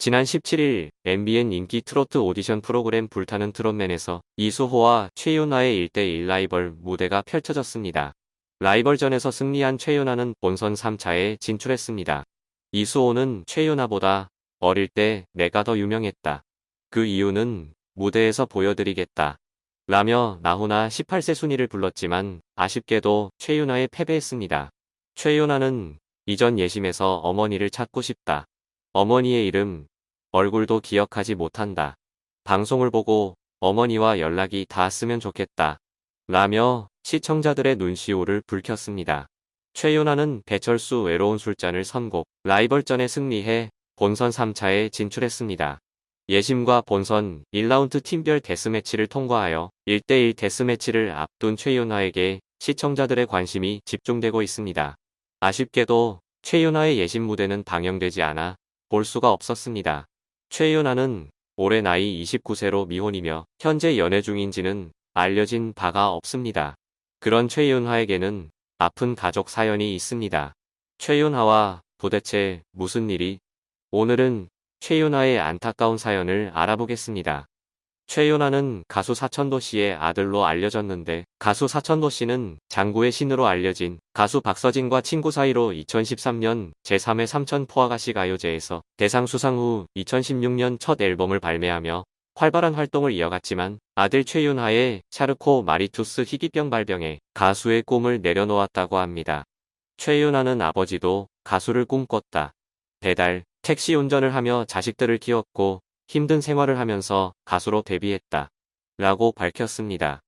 지난 17일 MBN 인기 트로트 오디션 프로그램 불타는 트롯맨에서 이수호와 최윤아의 1대1 라이벌 무대가 펼쳐졌습니다. 라이벌전에서 승리한 최윤아는 본선 3차에 진출했습니다. 이수호는 최윤아보다 어릴 때 내가 더 유명했다. 그 이유는 무대에서 보여드리겠다. 라며 나훈아 18세 순위를 불렀지만 아쉽게도 최윤아에 패배했습니다. 최윤아는 이전 예심에서 어머니를 찾고 싶다. 어머니의 이름, 얼굴도 기억하지 못한다. 방송을 보고 어머니와 연락이 닿았으면 좋겠다. 라며 시청자들의 눈시울을 붉혔습니다. 최윤아는 배철수 외로운 술잔을 선곡, 라이벌전에 승리해 본선 3차에 진출했습니다. 예심과 본선 1라운드 팀별 데스매치를 통과하여 1대1 데스매치를 앞둔 최윤아에게 시청자들의 관심이 집중되고 있습니다. 아쉽게도 최윤아의 예심 무대는 방영되지 않아 볼 수가 없었습니다. 최윤아는 올해 나이 29세로 미혼이며 현재 연애 중인지는 알려진 바가 없습니다. 그런 최윤아에게는 아픈 가족 사연이 있습니다. 최윤아와 도대체 무슨 일이? 오늘은 최윤아의 안타까운 사연을 알아보겠습니다. 최윤아는 가수 사천도 씨의 아들로 알려졌는데 가수 사천도 씨는 장구의 신으로 알려진 가수 박서진과 친구 사이로 2013년 제3회 삼천 포아가시 가요제에서 대상 수상 후 2016년 첫 앨범을 발매하며 활발한 활동을 이어갔지만 아들 최윤하의 샤르코 마리투스 희귀병 발병에 가수의 꿈을 내려놓았다고 합니다. 최윤하는 아버지도 가수를 꿈꿨다. 배달, 택시 운전을 하며 자식들을 키웠고 힘든 생활을 하면서 가수로 데뷔했다. 라고 밝혔습니다.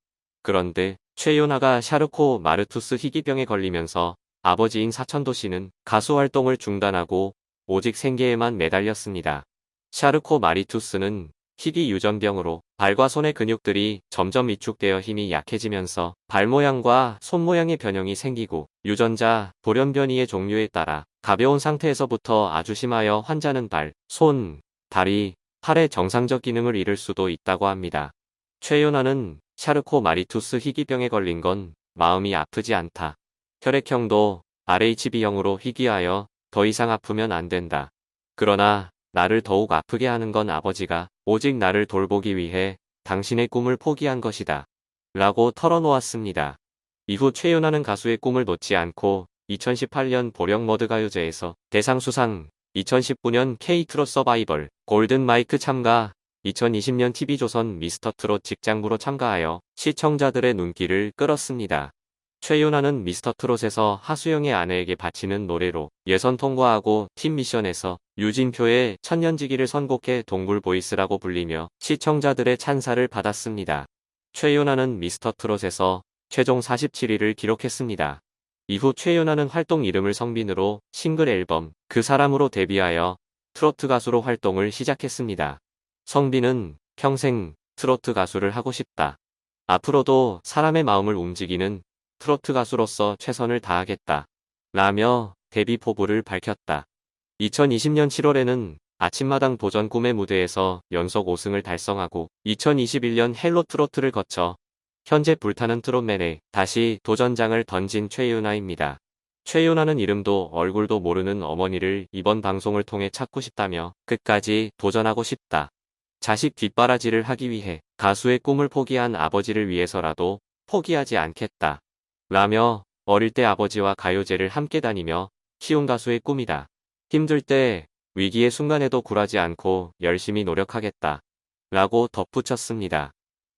그런데 최윤아가 샤르코 마르투스 희귀병에 걸리면서 아버지인 사천도 씨는 가수 활동을 중단하고 오직 생계에만 매달렸습니다. 샤르코 마리투스는 희귀 유전병으로 발과 손의 근육들이 점점 위축되어 힘이 약해지면서 발 모양과 손 모양의 변형이 생기고 유전자 돌연변이의 종류에 따라 가벼운 상태에서부터 아주 심하여 환자는 발, 손, 다리, 팔의 정상적 기능을 잃을 수도 있다고 합니다. 최윤아는 샤르코 마리투스 희귀병에 걸린 건 마음이 아프지 않다. 혈액형도 RHB형으로 희귀하여 더 이상 아프면 안 된다. 그러나 나를 더욱 아프게 하는 건 아버지가 오직 나를 돌보기 위해 당신의 꿈을 포기한 것이다. 라고 털어놓았습니다. 이후 최윤아는 가수의 꿈을 놓지 않고 2018년 보령머드 가요제에서 대상 수상, 2019년 K-트롯 서바이벌, 골든 마이크 참가, 2020년 TV조선 미스터 트롯 직장부로 참가하여 시청자들의 눈길을 끌었습니다. 최윤아는 미스터 트롯에서 하수영의 아내에게 바치는 노래로 예선 통과하고 팀 미션에서 유진표의 천년지기를 선곡해 동굴 보이스라고 불리며 시청자들의 찬사를 받았습니다. 최윤아는 미스터 트롯에서 최종 47위를 기록했습니다. 이후 최윤아는 활동 이름을 성빈으로 싱글 앨범 그 사람으로 데뷔하여 트로트 가수로 활동을 시작했습니다. 성빈은 평생 트로트 가수를 하고 싶다. 앞으로도 사람의 마음을 움직이는 트로트 가수로서 최선을 다하겠다. 라며 데뷔 포부를 밝혔다. 2020년 7월에는 아침마당 도전 꿈의 무대에서 연속 5승을 달성하고 2021년 헬로 트로트를 거쳐 현재 불타는 트롯맨에 다시 도전장을 던진 최윤아입니다. 최윤아는 이름도 얼굴도 모르는 어머니를 이번 방송을 통해 찾고 싶다며 끝까지 도전하고 싶다. 자식 뒷바라지를 하기 위해 가수의 꿈을 포기한 아버지를 위해서라도 포기하지 않겠다. 라며 어릴 때 아버지와 가요제를 함께 다니며 키운 가수의 꿈이다. 힘들 때 위기의 순간에도 굴하지 않고 열심히 노력하겠다. 라고 덧붙였습니다.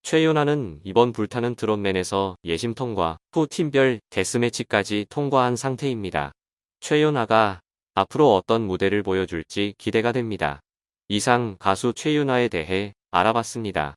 최윤아는 이번 불타는 드롯맨에서 예심 통과 후 팀별 데스매치까지 통과한 상태입니다. 최윤아가 앞으로 어떤 무대를 보여줄지 기대가 됩니다. 이상 가수 최윤아에 대해 알아봤습니다.